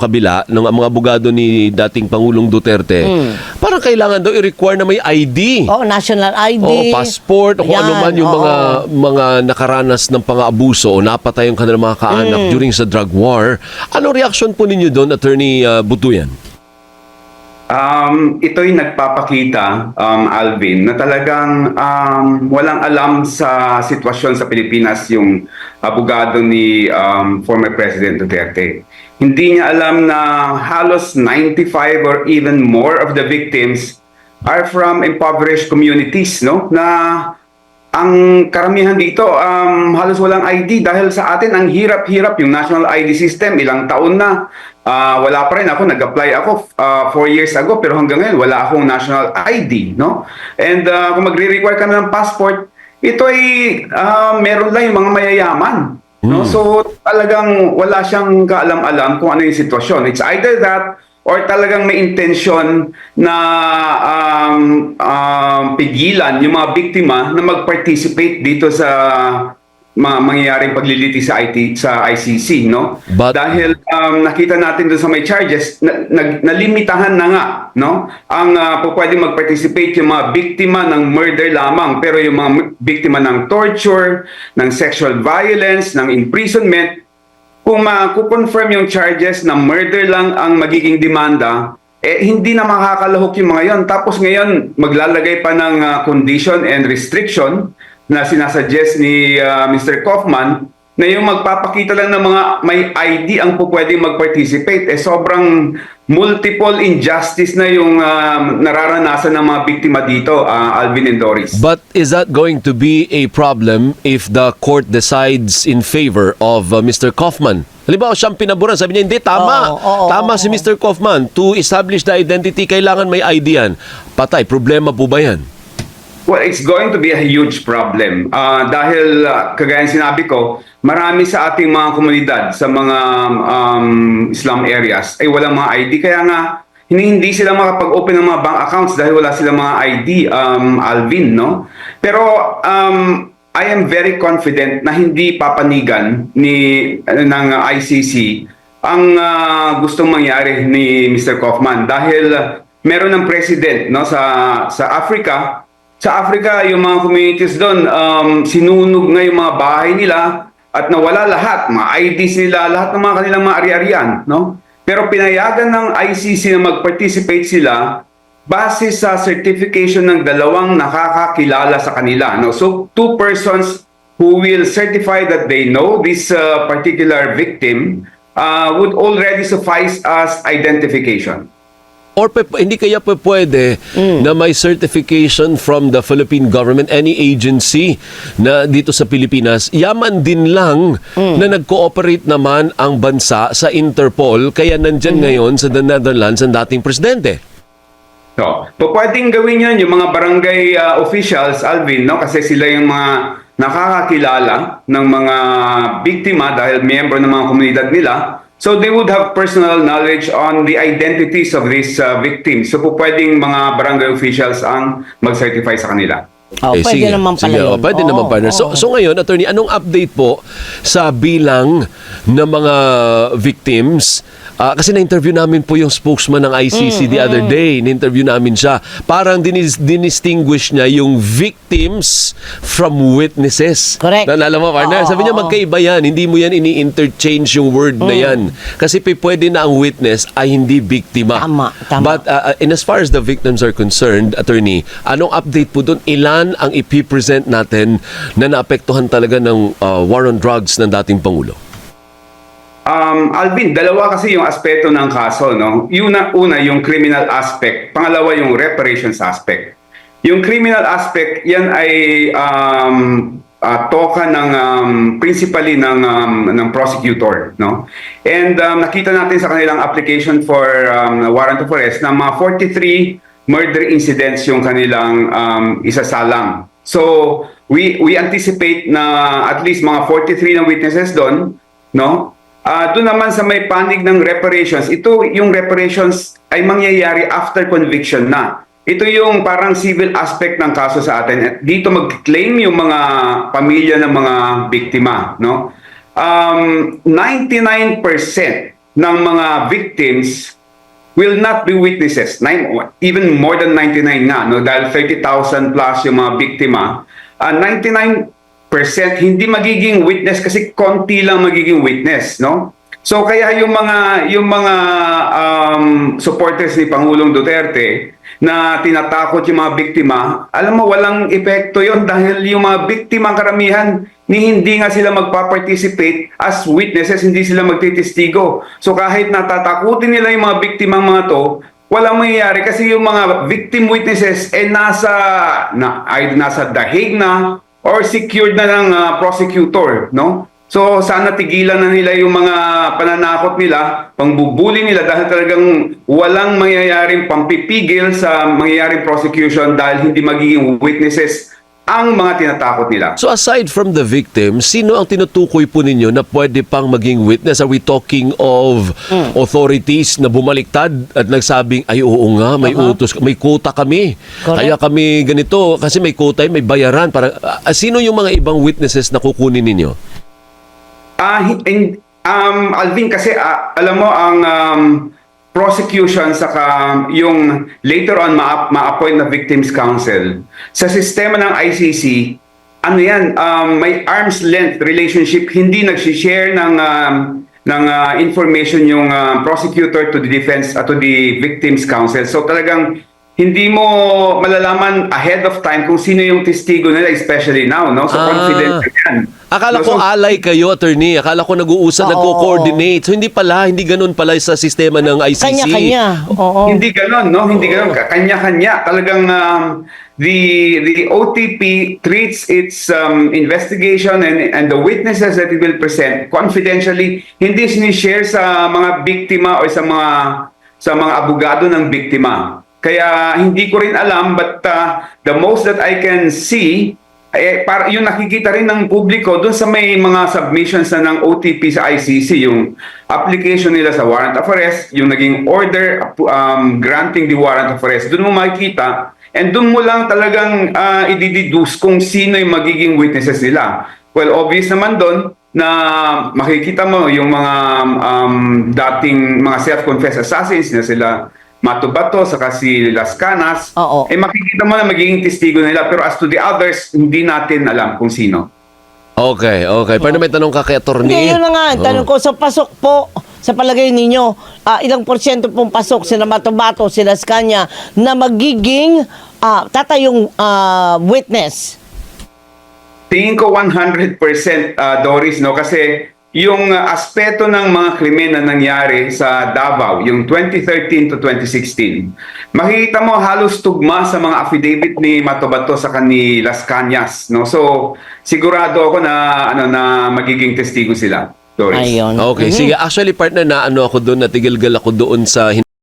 kabila ng mga abogado ni dating Pangulong Duterte, parang kailangan daw i-require na may ID. Oh, national ID. O passport o kung ano man yung oo. mga mga nakaranas ng pang-abuso o napatay yung kanilang mga kaanak Mm. during sa drug war. Anong reaction po ninyo doon, Attorney uh, Butuyan? Um, ito'y nagpapakita, um, Alvin, na talagang um, walang alam sa sitwasyon sa Pilipinas yung abogado ni um, former President Duterte. Hindi niya alam na halos 95 or even more of the victims are from impoverished communities, no? Na ang karamihan dito um, halos walang ID dahil sa atin ang hirap-hirap yung national ID system. Ilang taon na. Ah, wala pa rin. Ako nag-apply ako ah, four years ago. Pero hanggang ngayon wala akong national ID no? And ah, kung magre-require ka na ng passport ito ay ah, meron lang yung mga mayayaman no so talagang wala siyang kaalam-alam kung ano yung sitwasyon. It's either that or talagang may intention na um, um, pigilan yung mga biktima na mag-participate dito sa mga mangyayaring pagliliti sa IT sa ICC no? But- dahil um, nakita natin doon sa may charges na, nalimitahan na nga no? Ang uh, po pwede mag-participate yung mga biktima ng murder lamang pero yung mga biktima ng torture ng sexual violence ng imprisonment kung ma-confirm yung charges na murder lang ang magiging demanda, eh hindi na makakalahok yung mga yon. Tapos ngayon, maglalagay pa ng ah, condition and restriction na sinasuggest ni ah, Mr. Kaufman na yung magpapakita lang ng mga may ID ang po pwedeng mag-participate. Eh sobrang multiple injustice na yung ah, nararanasan ng mga biktima dito, ah, Alvin and Doris. But is that going to be a problem if the court decides in favor of uh, Mr. Kaufman? Halimbawa, siyang pinaboran. Sabi niya, hindi, tama. Oo, oo, tama oo, si Mr. Kaufman. To establish the identity, kailangan may ID yan. Patay, problema po ba yan? Well, it's going to be a huge problem. Ah, dahil, ah, kagaya sinabi ko, marami sa ating mga komunidad sa mga um, Islam areas ay walang mga ID. Kaya nga, hindi, sila makapag-open ng mga bank accounts dahil wala silang mga ID, um, Alvin, no? Pero, um, I am very confident na hindi papanigan ni ng ICC ang ah, gustong mangyari ni Mr. Kaufman dahil ah, meron ng president no sa sa Africa sa Africa, yung mga communities doon, um, sinunog nga yung mga bahay nila at nawala lahat, mga IDs nila, lahat ng mga kanilang mga ari-arian, no? Pero pinayagan ng ICC na mag-participate sila base sa certification ng dalawang nakakakilala sa kanila, no? So, two persons who will certify that they know this uh, particular victim uh, would already suffice as identification. Or pe- hindi kaya pa pwede na may certification from the Philippine government, any agency na dito sa Pilipinas, yaman din lang na nag-cooperate naman ang bansa sa Interpol, kaya nandyan ngayon sa the Netherlands ang dating presidente. So, po pwedeng gawin yan yung mga barangay uh, officials, Alvin, no? Kasi sila yung mga nakakakilala ng mga biktima dahil miyembro ng mga komunidad nila. So they would have personal knowledge on the identities of these uh, victims. So po pwedeng mga barangay officials ang mag-certify sa kanila. Oh, Eh, pwede sige. naman pala Sige, yun. oh, pwede Oo, naman partner. So, oo. so ngayon, attorney, anong update po sa bilang ng mga victims? Ah, kasi na-interview namin po yung spokesman ng ICC the other day. Na-interview namin siya. Parang dinis, dinistinguish niya yung victims from witnesses. Correct. Naalala mo, partner? Oo, Sabi niya, magkaiba yan. Hindi mo yan ini-interchange yung word na yan. Kasi pwede na ang witness ay hindi biktima. Tama, tama. But uh, uh, in as far as the victims are concerned, attorney, anong update po doon? Ilan ang ipipresent natin na naapektuhan talaga ng uh, war on drugs ng dating Pangulo? Um, Alvin, dalawa kasi yung aspeto ng kaso, no? Yung na, una, yung criminal aspect. Pangalawa, yung reparations aspect. Yung criminal aspect, yan ay um, uh, toka ng um, principally ng um, ng prosecutor, no? And um, nakita natin sa kanilang application for um, warrant of arrest na mga 43 murder incidents yung kanilang um, isasalang. So, we we anticipate na at least mga 43 na witnesses doon, no? Ah, doon naman sa may panig ng reparations, ito yung reparations ay mangyayari after conviction na. Ito yung parang civil aspect ng kaso sa atin. At dito mag-claim yung mga pamilya ng mga biktima, no? Um, 99% ng mga victims will not be witnesses. Nine, even more than 99 nga, no? dahil 30,000 plus yung mga biktima. Ah, 99% hindi magiging witness kasi konti lang magiging witness, no? So kaya yung mga yung mga um, supporters ni Pangulong Duterte na tinatakot yung mga biktima, alam mo walang epekto yon dahil yung mga biktima karamihan ni hindi nga sila magpa-participate as witnesses, hindi sila magtitistigo. So kahit natatakutin nila yung mga biktimang mga to, walang mangyayari kasi yung mga victim witnesses eh nasa na ay nasa dahig na or secured na ng ah, prosecutor, no? So sana tigilan na nila yung mga pananakot nila, pangbubuli nila dahil talagang walang mangyayaring pampipigil sa mangyayaring prosecution dahil hindi magiging witnesses ang mga tinatakot nila. So aside from the victim, sino ang tinutukoy po ninyo na pwede pang maging witness? Are we talking of authorities na bumaliktad at nagsabing, ay oo nga, may utos, may quota kami. Correct. Kaya kami ganito, kasi may quota, may bayaran. Para, ah, sino yung mga ibang witnesses na kukunin ninyo? Ah, hi- in- um, Alvin, kasi ah, alam mo ang um, prosecution saka yung later on ma- ma-appoint na Victims Council sa sistema ng ICC, ano yan, um, may arm's length relationship, hindi nag-share ng um, ng ah, information yung ah, prosecutor to the defense at to the Victims Council. So talagang hindi mo malalaman ahead of time kung sino yung testigo nila, especially now, no? So Ah. confidential yan. Akala ko alay kayo, attorney. Akala ko nag-uusap, Oo. nagko-coordinate. So hindi pala, hindi ganun pala sa sistema ng ICC. Kanya-kanya. Oo. Hindi ganon, no? Hindi ganon. Kanya-kanya. Talagang um, the the OTP treats its um, investigation and and the witnesses that it will present confidentially. Hindi sinishare sa mga biktima o sa mga sa mga abogado ng biktima. Kaya hindi ko rin alam but uh, the most that I can see eh, para yung nakikita rin ng publiko doon sa may mga submissions na ng OTP sa ICC, yung application nila sa warrant of arrest, yung naging order um, granting the warrant of arrest, doon mo makikita and doon mo lang talagang uh, idideduce kung sino yung magiging witnesses nila. Well, obvious naman doon na makikita mo yung mga um, dating mga self-confessed assassins na sila Matubato, saka si Las Canas, Oo. eh makikita mo na magiging testigo nila. Pero as to the others, hindi natin alam kung sino. Okay, okay. Pero may tanong ka kay attorney. Hindi, yun na nga. ang Tanong ko, sa pasok po, sa palagay ninyo, ah, ilang porsyento pong pasok sila Matubato, sila Scania, na magiging ah, tatayong ah, witness? Tingin ko 100% uh, Doris, no? Kasi yung uh, aspeto ng mga krimen na nangyari sa Davao, yung 2013 to 2016, makikita mo halos tugma sa mga affidavit ni Matobato sa ni Las Cañas, no? So, sigurado ako na ano na magiging testigo sila, Doris. Ayun. Okay, sige. Actually, partner, na ano ako doon, natigilgal ako doon sa